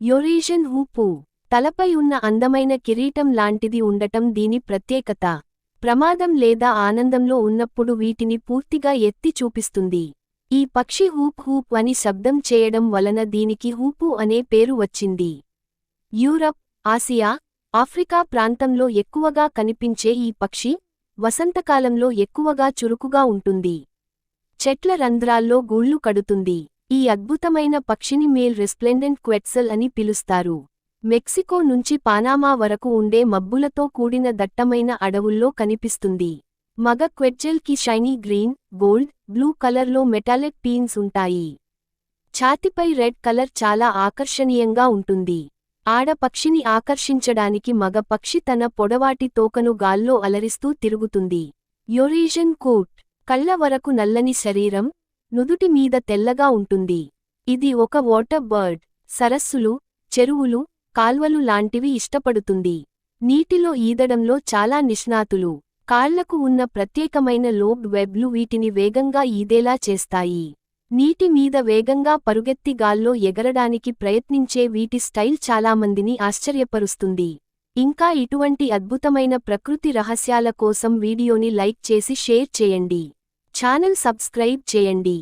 యొరీషన్ హూపు తలపై ఉన్న అందమైన కిరీటం లాంటిది ఉండటం దీని ప్రత్యేకత. ప్రమాదం లేదా ఆనందంలో ఉన్నప్పుడు వీటిని పూర్తిగా ఎత్తి చూపిస్తుంది. ఈ పక్షి హూప్ హూప్ అని శబ్దం చేయడం వలన దీనికి హూపు అనే పేరు వచ్చింది. యూరప్ ఆసియా ఆఫ్రికా ప్రాంతంలో ఎక్కువగా కనిపించే ఈ పక్షి వసంతకాలంలో ఎక్కువగా చురుకుగా ఉంటుంది. చెట్ల రంధ్రాల్లో గూళ్ళు కడుతుంది. ఈ అద్భుతమైన పక్షిని మేల్ రెస్ప్లెండెంట్ క్వెట్సల్ అని పిలుస్తారు. మెక్సికో నుంచి పానామా వరకు ఉండే మబ్బులతో కూడిన దట్టమైన అడవుల్లో కనిపిస్తుంది. మగ క్వెట్జెల్కి షైనీ గ్రీన్ గోల్డ్ బ్లూ కలర్లో మెటాలిక్ పీన్స్ ఉంటాయి. ఛాతిపై రెడ్ కలర్ చాలా ఆకర్షణీయంగా ఉంటుంది. ఆడ పక్షిని ఆకర్షించడానికి మగ పక్షి తన పొడవాటి తోకను గాల్లో అలరిస్తూ తిరుగుతుంది. యొరీజన్ కోట్ కళ్ళ వరకు నల్లని శరీరం నుదుటి మీద తెల్లగా ఉంటుంది. ఇది ఒక వాటర్ బర్డ్. సరస్సులు చెరువులు కాల్వలు లాంటివి ఇష్టపడుతుంది. నీటిలో ఈదడంలో చాలా నిష్ణాతులు. కాళ్ళకు ఉన్న ప్రత్యేకమైన లోబ్ వెబ్లు వీటిని వేగంగా ఈదేలా చేస్తాయి. నీటి మీద వేగంగా పరుగెత్తి గాల్లో ఎగరడానికి ప్రయత్నించే వీటి స్టైల్ చాలామందిని ఆశ్చర్యపరుస్తుంది. ఇంకా ఇటువంటి అద్భుతమైన ప్రకృతి రహస్యాల కోసం వీడియోని లైక్ చేసి షేర్ చేయండి. ఛానల్ సబ్స్క్రైబ్ చేయండి.